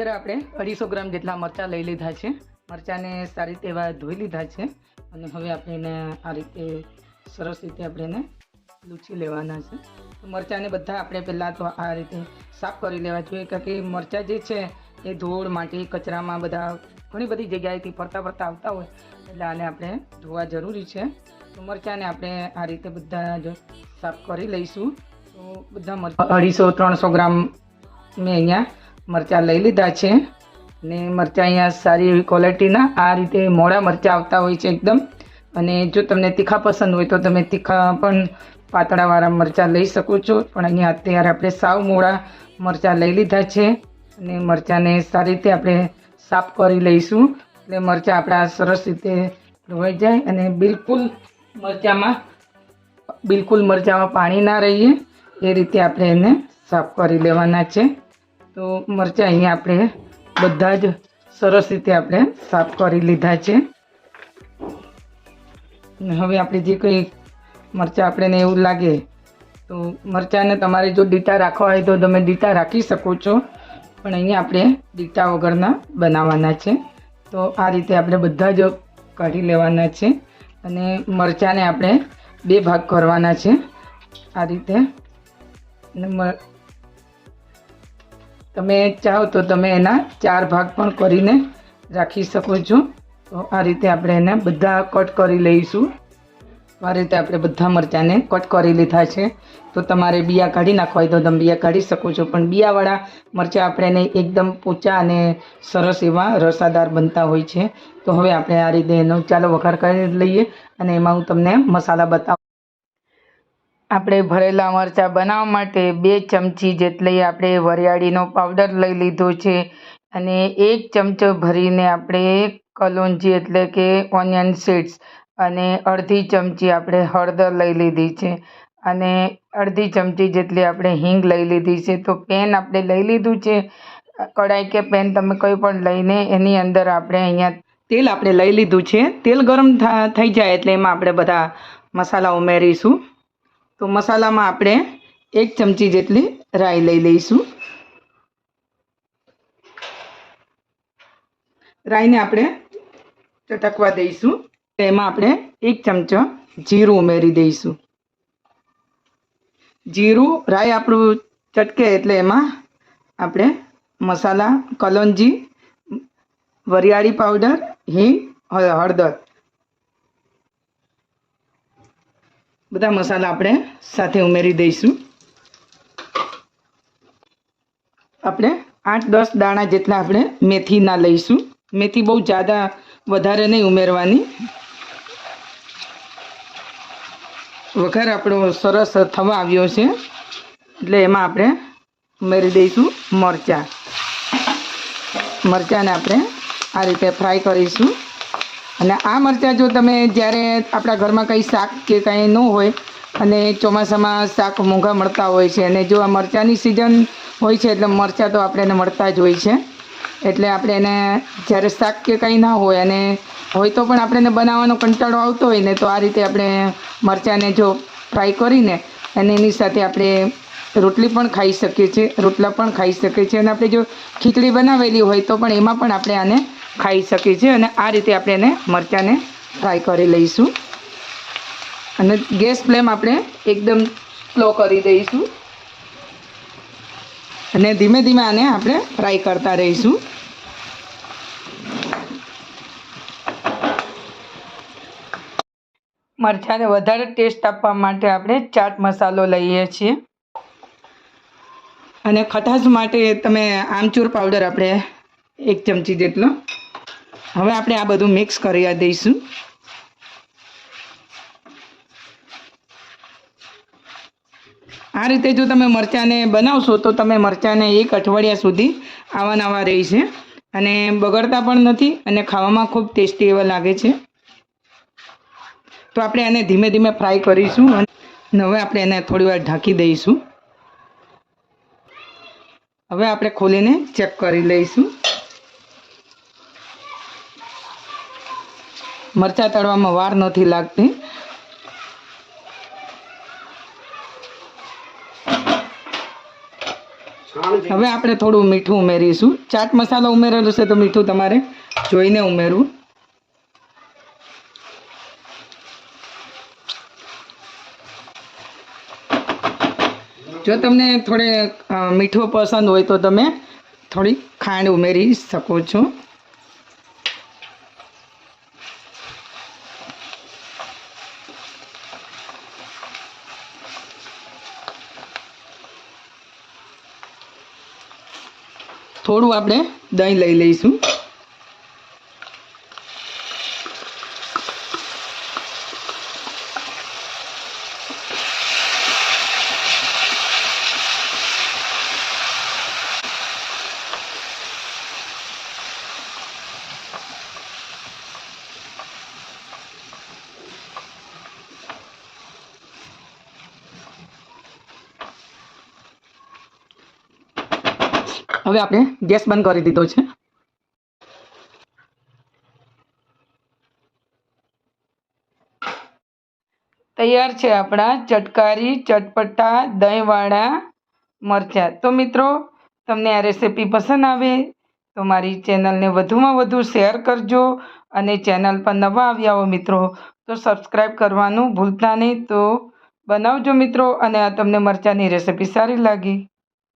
અત્યારે આપણે અઢીસો ગ્રામ જેટલા મરચાં લઈ લીધા છે. મરચાંને સારી રીતે એવા ધોઈ લીધા છે અને હવે આપણે એને આ રીતે સરસ રીતે આપણે એને લૂછી લેવાના છે. તો મરચાંને બધા આપણે પહેલાં તો આ રીતે સાફ કરી લેવા જોઈએ કારણ કે મરચાં જે છે એ ધૂળ, માટી, કચરામાં બધા ઘણી બધી જગ્યાએથી ફરતા ફરતા આવતા હોય એટલે આને આપણે ધોવા જરૂરી છે. તો મરચાંને આપણે આ રીતે બધા જ સાફ કરી લઈશું. તો બધા મરચાં અઢીસો, ત્રણસો ગ્રામ મેં અહીંયા મરચાં લઈ લીધા છે. ને મરચાં અહીંયા સારી એવી ક્વોલિટીના આ રીતે મોડા મરચાં આવતા હોય છે એકદમ. અને જો તમને તીખા પસંદ હોય તો તમે તીખા પણ પાતળાવાળા મરચાં લઈ શકો છો. પણ અહીંયા અત્યારે આપણે સાવ મોડા મરચાં લઈ લીધા છે. અને મરચાંને સારી રીતે આપણે સાફ કરી લઈશું. એટલે મરચાં આપણા સરસ રીતે ધોવાઈ જાય અને બિલકુલ મરચાંમાં બિલકુલ મરચાંમાં પાણી ના રહીએ. એ રીતે આપણે એને સાફ કરી લેવાના છે. તો મરચાં અહીંયા આપણે બધા જ સરસ રીતે આપણે સાફ કરી લીધા છે. હવે આપણે જે કંઈ મરચાં આપણને એવું લાગે, તો મરચાંને તમારે જો ડીટા રાખવા હોય તો તમે ડીટા રાખી શકો છો. પણ અહીંયા આપણે ડીટા વગરના બનાવવાના છે. તો આ રીતે આપણે બધા જ કાઢી લેવાના છે અને મરચાંને આપણે બે ભાગ કરવાના છે. આ રીતે. અને તમે ચાહો તો તમે એના ચાર ભાગ પણ કરીને રાખી શકો છો. તો આ રીતે આપણે એને બધા કટ કરી લઈશું. આ રીતે આપણે બધા મરચાંને કટ કરી લીધા છે. તો તમારે બિયા કાઢી નાખવા હોય તો તમે બિયા કાઢી શકો છો. પણ બિયાવાળા મરચાં આપણે એને એકદમ પોચા અને સરસ એવા રસાદાર બનતા હોય છે. તો હવે આપણે આ રીતે એનો ચાલો વઘાર કરી લઈએ અને એમાં હું તમને મસાલા બતાવું. આપણે ભરેલા મરચાં બનાવવા માટે બે ચમચી જેટલી આપણે વરિયાળીનો પાવડર લઈ લીધો છે અને એક ચમચો ભરીને આપણે કલોંજી એટલે કે ઓનિયન સીડ્સ અને અડધી ચમચી આપણે હળદર લઈ લીધી છે અને અડધી ચમચી જેટલી આપણે હિંગ લઈ લીધી છે. તો પેન આપણે લઈ લીધું છે. કડાઈ કે પેન તમે કોઈ પણ લઈને એની અંદર આપણે અહીંયા તેલ આપણે લઈ લીધું છે. તેલ ગરમ થઈ જાય એટલે એમાં આપણે બધા મસાલા ઉમેરીશું. તો મસાલામાં આપણે એક ચમચી જેટલી રાઈ લઈ લઈશું. રાઈને આપણે ચટકવા દઈશું. એમાં આપણે એક ચમચો જીરું ઉમેરી દઈશું. જીરું, રાઈ આપણું ચટકે એટલે એમાં આપણે મસાલા, કલોંજી, વરિયાળી પાવડર, હિંગ હળદર બધા મસાલા આપણે સાથે ઉમેરી દઈશું. આપણે આઠ દસ દાણા જેટલા આપણે મેથીના લઈશું. મેથી બહુ જ્યાદા વધારે નહીં ઉમેરવાની. વઘાર આપણો સરસ થવા આવ્યો છે. એટલે એમાં આપણે ઉમેરી દઈશું મરચાં. મરચાંને આપણે આ રીતે ફ્રાય કરીશું. અને આ મરચાં જો તમે જ્યારે આપણા ઘરમાં કંઈ શાક કે કંઈ ન હોય અને ચોમાસામાં શાક મોંઘા મળતા હોય છે અને જો આ મરચાંની સિઝન હોય છે એટલે મરચાં તો આપણે એને મળતા જ હોય છે. એટલે આપણે એને જ્યારે શાક કે કંઈ ના હોય અને હોય તો પણ આપણે એને બનાવવાનો કંટાળો આવતો હોય ને તો આ રીતે આપણે મરચાંને જો ફ્રાય કરીને અને એની સાથે આપણે રોટલી પણ ખાઈ શકીએ છીએ, રોટલા પણ ખાઈ શકીએ છીએ. અને આપણે જો ખીચડી બનાવેલી હોય તો પણ એમાં પણ આપણે આને ખાઈ શકીએ છીએ અને આ રીતે આપણે એને મરચાંને ફ્રાય કરી લઈશું. અને ગેસ ફ્લેમ આપણે એકદમ સ્લો કરી દઈશું. અને ધીમે ધીમે આને આપણે ફ્રાય કરતા રહીશું. મરચાંને વધારે ટેસ્ટ આપવા માટે આપણે ચાટ મસાલો લઈએ છીએ. અને ખટાશ માટે તમે આમચૂર પાવડર આપણે એક ચમચી જેટલો. હવે આપણે આ બધું મિક્સ કરી દઈશું. આ રીતે જો તમે મરચાંને બનાવશો તો તમે મરચાંને એક અઠવાડિયા સુધી આવા નવા રહી અને બગડતા પણ નથી અને ખાવામાં ખૂબ ટેસ્ટી એવા લાગે છે. તો આપણે એને ધીમે ધીમે ફ્રાય કરીશું અને હવે આપણે એને થોડી વાર ઢાંકી દઈશું. હવે આપણે ખોલીને ચેક કરી લઈશું. મરચાં તળવામાં વાર નથી લાગતી. હવે આપણે થોડું મીઠું ઉમેરીશું. ચાટ મસાલો ઉમેરેલો છે તો મીઠું તમારે જોઈને ઉમેરવું. જો તમને થોડે મીઠું પસંદ હોય તો તમે થોડી ખાંડ ઉમેરી શકો છો. થોડું આપણે દહીં લઈ લઈશું. હવે આપણે ગેસ બંધ કરી દીધો છે. તૈયાર છે આપણા ચટકારી, ચટપટા, દહીંવાળા મરચાં. તો મિત્રો, તમને આ રેસીપી પસંદ આવે તો મારી ચેનલને વધુમાં વધુ શેર કરજો અને ચેનલ પર નવા આવ્યા હો મિત્રો, તો સબસ્ક્રાઈબ કરવાનું ભૂલતા નહીં. તો બનાવજો મિત્રો, અને આ તમને મરચાંની રેસીપી સારી લાગી.